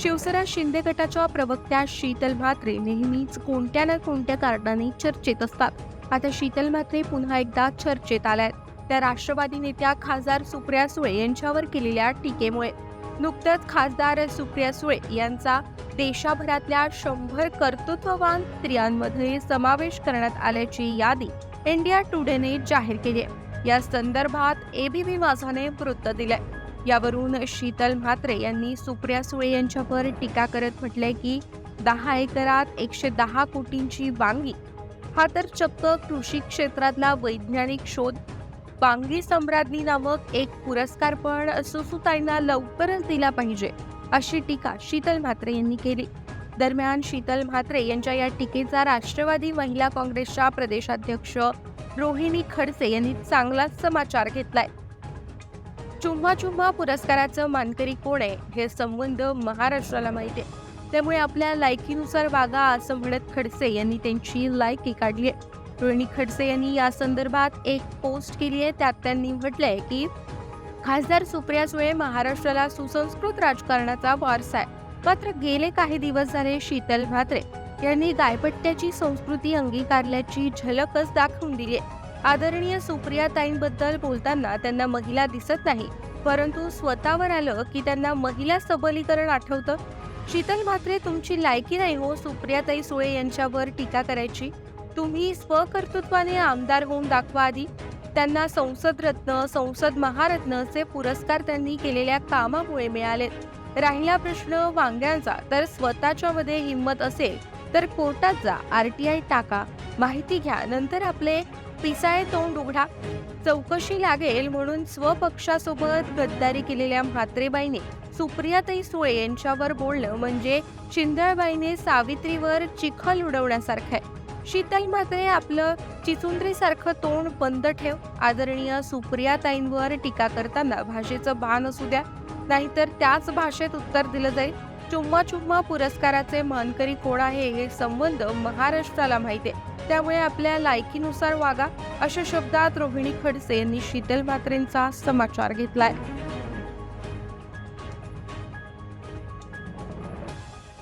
शिवसेना शिंदे गटाच्या प्रवक्त्या शीतल म्हात्रे नेहमीच कोणत्या ना कोणत्या कारणाने चर्चेत असतात. आता शीतल म्हात्रे पुन्हा एकदा चर्चेत आल्यात. त्या राष्ट्रवादी नेत्या खासदार सुप्रिया सुळे यांच्यावर केलेल्या टीकेमुळे. नुकतंच खासदार सुप्रिया सुळे यांचा देशाभरातल्या शंभर कर्तृत्ववान स्त्रियांमध्ये समावेश करण्यात आल्याची यादी इंडिया टुडेने जाहीर केली आहे. या संदर्भात एबीपी माझाने वृत्त दिलंय. यावरून शीतल म्हात्रे यांनी सुप्रिया सुळे यांच्यावर टीका करत म्हटलंय की दहा एकरात एकशे दहा कोटींची वांगी. हा तर चक्क कृषी क्षेत्रातला वैज्ञानिक शोध. वांगी सम्राज्ञी नामक एक पुरस्कार पण सुसुताईंना लवकरच दिला पाहिजे अशी टीका शीतल म्हात्रे यांनी केली. दरम्यान शीतल म्हात्रे यांच्या या टीकेचा राष्ट्रवादी महिला काँग्रेसच्या प्रदेशाध्यक्ष रोहिणी खडसे यांनी चांगलाच समाचार घेतलाय. चुम्हा चुम्हा पुरस्काराचं मानकरी कोण आहे हे संबंध महाराष्ट्राला माहिती आहे. त्यामुळे आपल्या लायकीनुसार वागा असं म्हणत खडसे यांनी त्यांची लायकी काढली आहे. रोहिणी खडसे यांनी या संदर्भात एक पोस्ट केली आहे. त्यात त्यांनी म्हटलंय की खासदार सुप्रिया सुळे महाराष्ट्राला सुसंस्कृत राजकारणाचा वारसा आहे. मात्र गेले काही दिवस झाले शीतल म्हात्रे यांनी गायपट्ट्याची संस्कृती अंगीकारल्याची झलकच दाखवून दिली आहे. आदरणीय सुप्रिया ताईंबद्दल बोलताना त्यांना महिला दिसत नाही परंतु स्वतःवर आलं की त्यांना महिला सबलीकरण आठवतं. शीतल म्हात्रे तुमची लायकी नाही हो सुप्रियाताई सुळे यांच्यावर टीका करायची. तुम्ही स्वकर्तृत्वाने आमदार होऊन दाखवा आधी. त्यांना संसद रत्न संसद महारत्नचे पुरस्कार त्यांनी केलेल्या कामामुळे मिळालेत राहिला प्रश्न वांग्यांचा तर स्वतःच्या मध्ये हिंमत असेल तर कोर्टात जा आर टी आय टाका. माहिती घ्या नंतर आपले पिसाळे तोंड उघडा. चौकशी लागेल म्हणून स्वपक्षासोबत गद्दारी केलेल्या म्हात्रेबाईने सुप्रियाताई सुळे यांच्यावर बोलणं म्हणजे चिंदळबाईने सावित्रीवर चिखल उडवण्यासारखं आहे. शीतल म्हात्रे आपलं चिचुंद्रीसारखं तोंड बंद ठेव. आदरणीय सुप्रियाताईंवर टीका करताना भाषेचं भान असू द्या. नाहीतर त्याच भाषेत उत्तर दिलं जाईल. चुम्मा चुम्मा पुरस्काराचे मानकरी कोण आहे हे संबंध महाराष्ट्राला माहिती आहे. त्यामुळे आपल्या लायकीनुसार वागा अशा शब्दात रोहिणी खडसे यांनी शीतल म्हात्रेंचा समाचार घेतलाय.